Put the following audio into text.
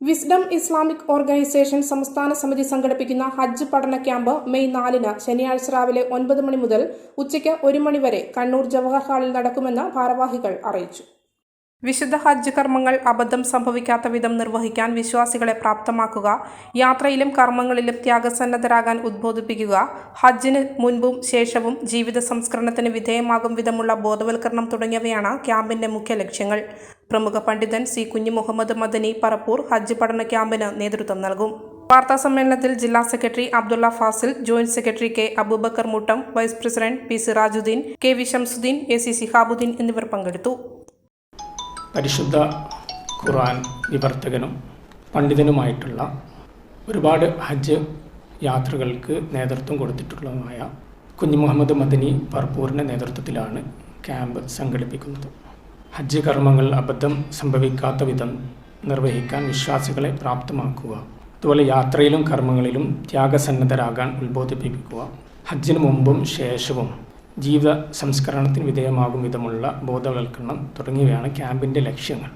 Wisdom Islamic organisation സംസ്ഥാന സമിതി സംഘടിപ്പിക്കുന്ന ഹജ്ജ് പഠന ക്യാമ്പ് മെയ് നാലിന് ശനിയാഴ്ച രാവിലെ ഒൻപത് മണി മുതൽ ഉച്ചയ്ക്ക് ഒരു മണി വരെ കണ്ണൂർ ജവഹർ ഹാളിൽ നടക്കുമെന്ന് ഭാരവാഹികൾ അറിയിച്ചു. വിശുദ്ധ ഹജ്ജ് കർമ്മങ്ങൾ അബദ്ധം സംഭവിക്കാത്ത വിധം നിർവഹിക്കാൻ വിശ്വാസികളെ പ്രാപ്തമാക്കുക യാത്രയിലും കർമ്മങ്ങളിലും ത്യാഗസന്നദ്ധരാകാൻ ഉദ്ബോധിപ്പിക്കുക ഹജ്ജിന് മുൻപും ശേഷവും ജീവിത സംസ്കരണത്തിന് വിധേയമാകും വിധമുള്ള ബോധവൽക്കരണം തുടങ്ങിയവയാണ് ക്യാമ്പിന്റെ മുഖ്യ ലക്ഷ്യങ്ങൾ. പ്രമുഖ പണ്ഡിതൻ സി കുഞ്ഞി മുഹമ്മദ് മദനി പറപ്പൂർ ഹജ്ജ് പഠന ക്യാമ്പിന് നേതൃത്വം നൽകും. വാർത്താ സമ്മേളനത്തിൽ ജില്ലാ secretary Abdulla Fazil joint secretary K Abubakar Muttam vice president P Sirajuddin K V Shamsuddin A C Sihabuddin എന്നിവർ പങ്കെടുത്തു. പരിശുദ്ധ ഖുർആൻ വിവർത്തകനും പണ്ഡിതനുമായിട്ടുള്ള ഒരുപാട് ഹജ്ജ് യാത്രകൾക്ക് നേതൃത്വം കൊടുത്തിട്ടുള്ളതുമായ കുഞ്ഞു മുഹമ്മദ് മദനി പർപ്പൂറിന്റെ നേതൃത്വത്തിലാണ് ക്യാമ്പ് സംഘടിപ്പിക്കുന്നത്. ഹജ്ജ് കർമ്മങ്ങൾ അബദ്ധം സംഭവിക്കാത്ത വിധം നിർവഹിക്കാൻ വിശ്വാസികളെ പ്രാപ്തമാക്കുക. അതുപോലെ യാത്രയിലും കർമ്മങ്ങളിലും ത്യാഗസന്നദ്ധരാകാൻ ഉത്ബോധിപ്പിക്കുക. ഹജ്ജിന് മുമ്പും ശേഷവും ജീവിത സംസ്കരണത്തിന് വിധേയമാകും വിധമുള്ള ബോധവൽക്കരണം തുടങ്ങിയവയാണ് ക്യാമ്പിന്റെ ലക്ഷ്യങ്ങൾ.